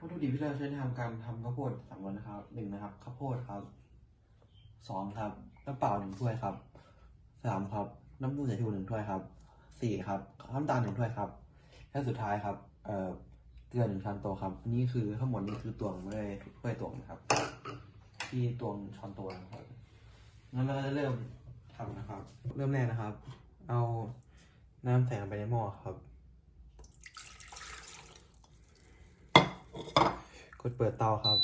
วัตถุดิบที่เราใช้ในทำการทำข้าวโพดสามวันนะครับหนึ่งนะครับข้าวโพดครับสองครับน้ำเปล่าหนึ่งถ้วยครับสามครับน้ำมูกใส่ชูหนึ่งถ้วยครับสี่ครับน้ำตาลหนึ่งถ้วยครับและสุดท้ายครับเอ่อเกลือหนึ่งช้อนโต๊ะครับ นี่คือทั้งหมดนี่คือตวงไม่ได้ถ้วยตวงนะครับ ที่ตวงช้อนโต๊ะนะครับงั้นเราจะเริ่มทำนะครับ เริ่มแรกนะครับ เอาน้ำใส่ลงไปในหม้อครับ กดเปิดเตาครับ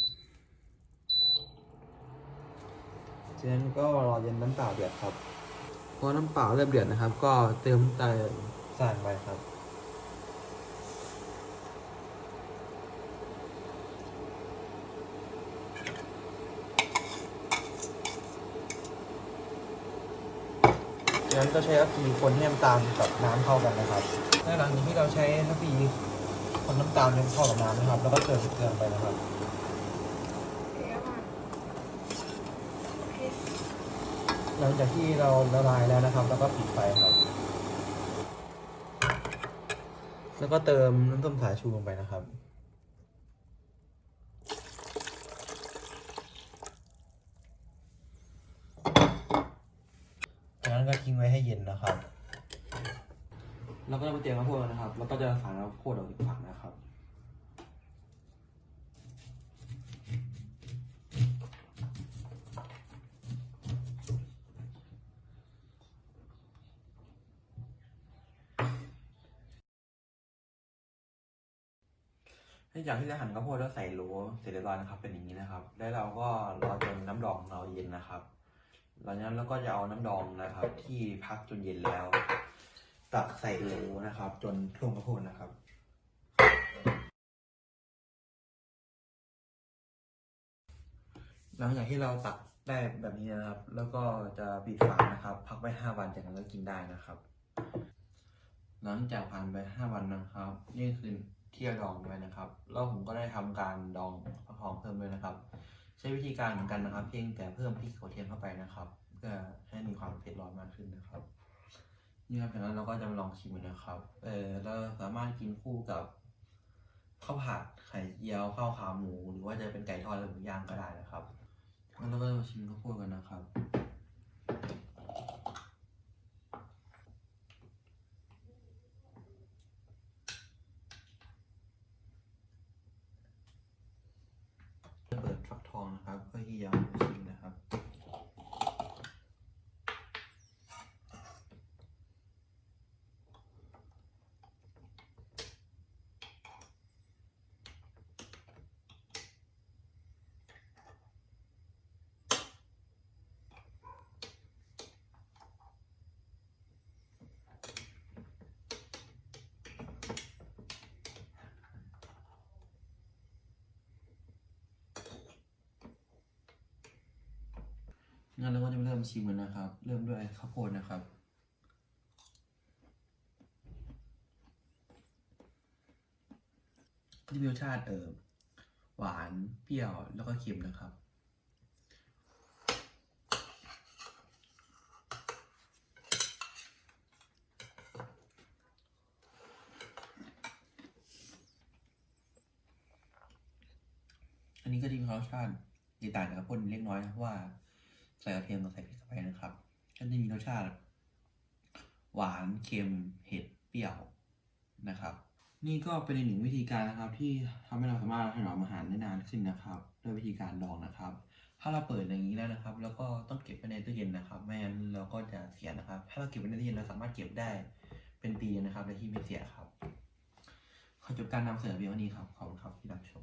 จากนั้นก็รอเย็นน้ำเปล่าเดือดครับพอน้ำเปล่าเริ่มเดือดนะครับ ก็เติมน้ำตาลใส่ไปครับ จากนั้นก็ใช้ทัพพีคนให้น้ำตาลกับน้ำเข้ากันนะครับในหลังจากที่เราใช้ทัพพี คนน้ำตาลเข้ากับน้ำนะครับ แล้วก็เติมเกลือไปนะครับหลังจากที่เราละลายแล้วนะครับ แล้วก็ปิดไฟครับ แล้วก็เติมน้ำส้มสายชูลงไปนะครับจากนั้นก็ทิ้งไว้ให้เย็นนะครับ แล้วก็มาเตรียมข้าวโพดนะครับ แล้วก็จะสารข้าวโพดออกอีกฝั่งนะครับ หลังจากที่เราหั่นข้าวโพดแล้วใส่โหลเสร็จเรียบร้อยนะครับ เป็นอย่างนี้นะครับ แล้วเราก็รอจนน้ำดองของเราเย็นนะครับ หลังจากนั้นเราก็จะเอาน้ำดองนะครับ ที่พักจนเย็นแล้ว ตักใส่โหลนะครับ จนท่วมข้าวโพดนะครับหลังจากที่เราตักได้แบบนี้นะครับ แล้วก็จะปิดฝานะครับ พักไว้ห้าวันจากนั้นก็กินได้นะครับ หลังจากผ่านไปห้าวันนะครับ นี่คือเที่ยวดองด้วยนะครับ แล้วผมก็ได้ทำการดองฟักทองเพิ่มด้วยนะครับ ใช้วิธีการเหมือนกันนะครับ เพียงแต่เพิ่มพริกกระเทียมเข้าไปนะครับ เพื่อให้มีความเผ็ดร้อนมากขึ้นนะครับ นี่ครับจากนั้นเราก็จะมาลองชิมกันนะครับ เออเราสามารถกินคู่กับข้าวผัดไข่เจียวข้าวขาหมู หรือว่าจะเป็นไก่ทอดหรือหมูย่างก็ได้นะครับงั้นเราก็จะมาชิมข้าวโพดกันนะครับเปิดฟักทองนะครับเพื่อที่จะเอามาชิมนะครับ งั้นเราก็จะเริ่มชิมกันนะครับ เริ่มด้วยข้าวโพดนะครับ ก็จะมีรสชาติเออหวานเปรี้ยวแล้วก็เค็มนะครับอันนี้ก็จะมีรสชาติที่ต่างจากข้าวโพดเล็กน้อยนะว่า ใส่กระเทียมกับใส่พริกเข้าไปนะครับ ก็จะมีรสชาติ หวานเค็มเผ็ดเปรี้ยวนะครับ นี่ก็เป็นอีกหนึ่งวิธีการนะครับ ที่ทำให้เราสามารถถนอมอาหารได้นานขึ้นนะครับด้วยวิธีการดองนะครับ ถ้าเราเปิดอย่างนี้แล้วนะครับ แล้วก็ต้องเก็บไว้ในตู้เย็นนะครับไม่งั้นเราก็จะเสียนะครับ ถ้าเราเก็บไว้ในตู้เย็นเราสามารถเก็บได้เป็นปีนะครับโดยที่ไม่เสียครับขอจบการนำเสนอเพียงเท่านี้ครับขอบคุณครับที่รับชม